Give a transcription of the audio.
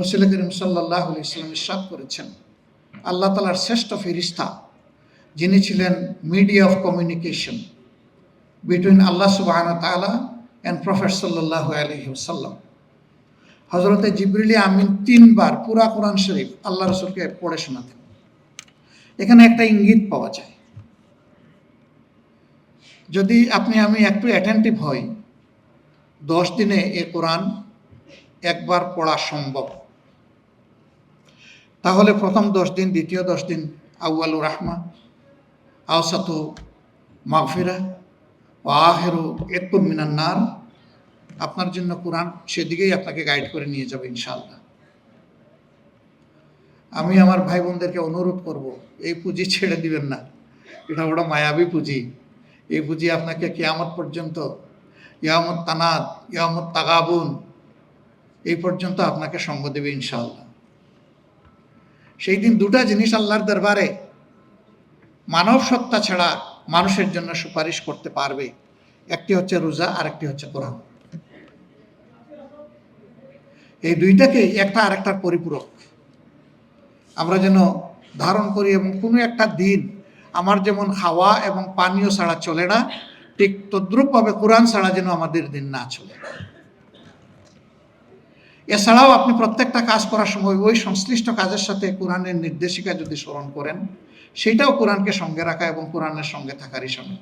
রসুল করিম সাল্লাহ ইসলাম ইসাদ করেছেন। আল্লাহ তালার শ্রেষ্ঠ ফিরিস্তা, যিনি ছিলেন মিডিয়া অফ কমিউনিকেশন বিটুইন আল্লাহ সুবাহ তালা অ্যান্ড প্রফেট সাল্লাহ আলহিউসাল্লাম হজরতে জিবরিলি আমিন তিনবার পুরা কোরআন শরীফ আল্লাহ রসুলকে পড়ে শোনাতেন। এখানে একটা ইঙ্গিত পাওয়া যায়। যদি আপনি, আমি একটু অ্যাটেন্টিভ হই, দশ দিনে এ কোরআন একবার পড়া সম্ভব। তাহলে প্রথম দশ দিন, দ্বিতীয় দশ দিন আউয়ালুর রাহমা, আওসাতু মাগফিরা ও আহেরু একুন মিনান্নার আপনার জন্য কোরআন সেদিকেই আপনাকে গাইড করে নিয়ে যাবে ইনশাআল্লাহ। আমি আমার ভাই বোনদেরকে অনুরোধ করব, এই পুঁজি ছেড়ে দিবেন না। এটা বড় মায়াবী পুঁজি। এই পুঁজি আপনাকে কেয়ামত পর্যন্ত ইয়ামত তানাদ ইয়ামত তাগাবুন, এই পর্যন্ত আপনাকে সঙ্গ দেবে ইনশাআল্লাহ। সেই দিন দুটা জিনিস আল্লাহর দরবারে মানব সত্তা ছাড়া মানুষের জন্য সুপারিশ করতে পারবে। একটি হচ্ছে রোজা আর একটি হচ্ছে কোরআন। এই দুইটাকে একটা আরেকটার পরিপূরক। আমরা যেন ধারণ করি এবং কোনো একটা দিন আমার যেমন খাওয়া এবং পানীয় ছাড়া চলে না, ঠিক তদ্রুপভাবে কোরআন ছাড়া যেন আমাদের দিন না চলে। এছাড়াও আপনি প্রত্যেকটা কাজ করার সময় ওই সংশ্লিষ্ট কাজের সাথে কোরআনের নির্দেশিকা যদি স্মরণ করেন, সেটাও কোরআনকে সঙ্গে রাখা এবং কোরআনের সঙ্গে থাকারই সময়